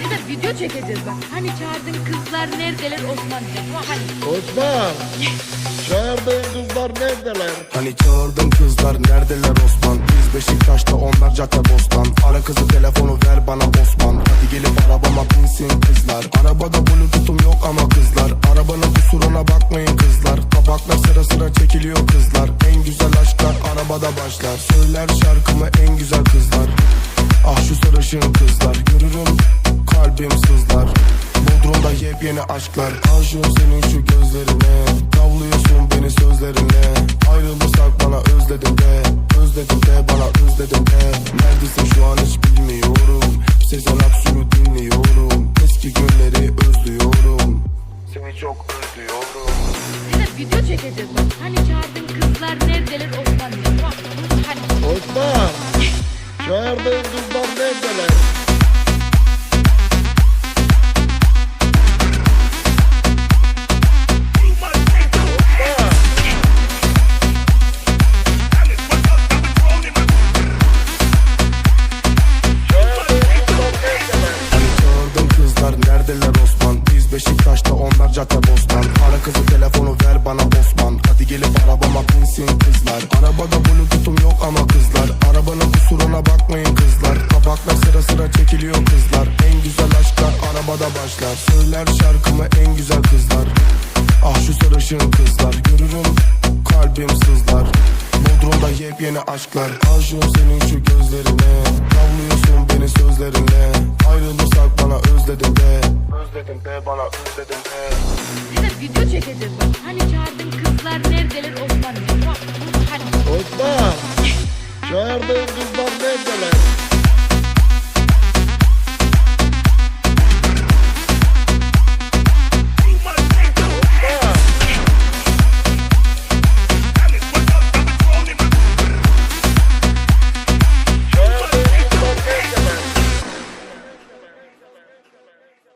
Bir de video çekeceğiz bak. Hani çağırdığın kızlar neredeler Osman diye. Hani- Osman. Çağırdığın kızlar neredeler? Hani çağırdığın kızlar neredeler Osman? Biz Beşiktaş'ta onlar cadde bostan. Ara kızı telefonu ver bana Osman. Hadi gelip arabama binsin kızlar. Arabada bluetooth'um yok ama kızlar. Arabanın kusuruna bakmayın kızlar. Tabaklar sıra sıra çekiliyor kızlar. En arabada başlar. Söyler şarkımı en güzel kızlar. Ah şu sarışın kızlar. Görürüm kalbim sızlar. Bodrum'da yepyeni aşklar. Aşığım senin şu gözlerine. Tavlıyorsun beni sözlerine. Ayrılırsak bana özledim de. Özledim de bana özledim de. Neredesin şu an hiç bilmiyorum. Sezen Aksu'yu dinliyorum. Eski günleri özlüyorum. Seni çok video çekeceğiz. Hani çağırdığın kızlar neredeler Osman. Ama hani Osman. Çağırdığın kızlar neredeler? Beşiktaş'ta onlar cadde bostan Ara kızı telefonu ver bana Osman. Hadi gelip arabama binsin kızlar. Arabada bluetooth'um yok ama kızlar. Arabanın kusuruna bakmayın kızlar. Tabaklar sıra sıra çekiliyor kızlar. En güzel aşklar arabada başlar. Söyler şarkımı en güzel kızlar. Ah şu sarışın kızlar. Görürüm kalbim sızlar. Bodrum'da yepyeni aşklar. Aşığım senin şu gözlerine. Tavlıyorsun beni sözlerine. Ayrılırsak çekeceğiz. Hani çağırdığım kızlar neredeler Osman? Osman. Çağırdığım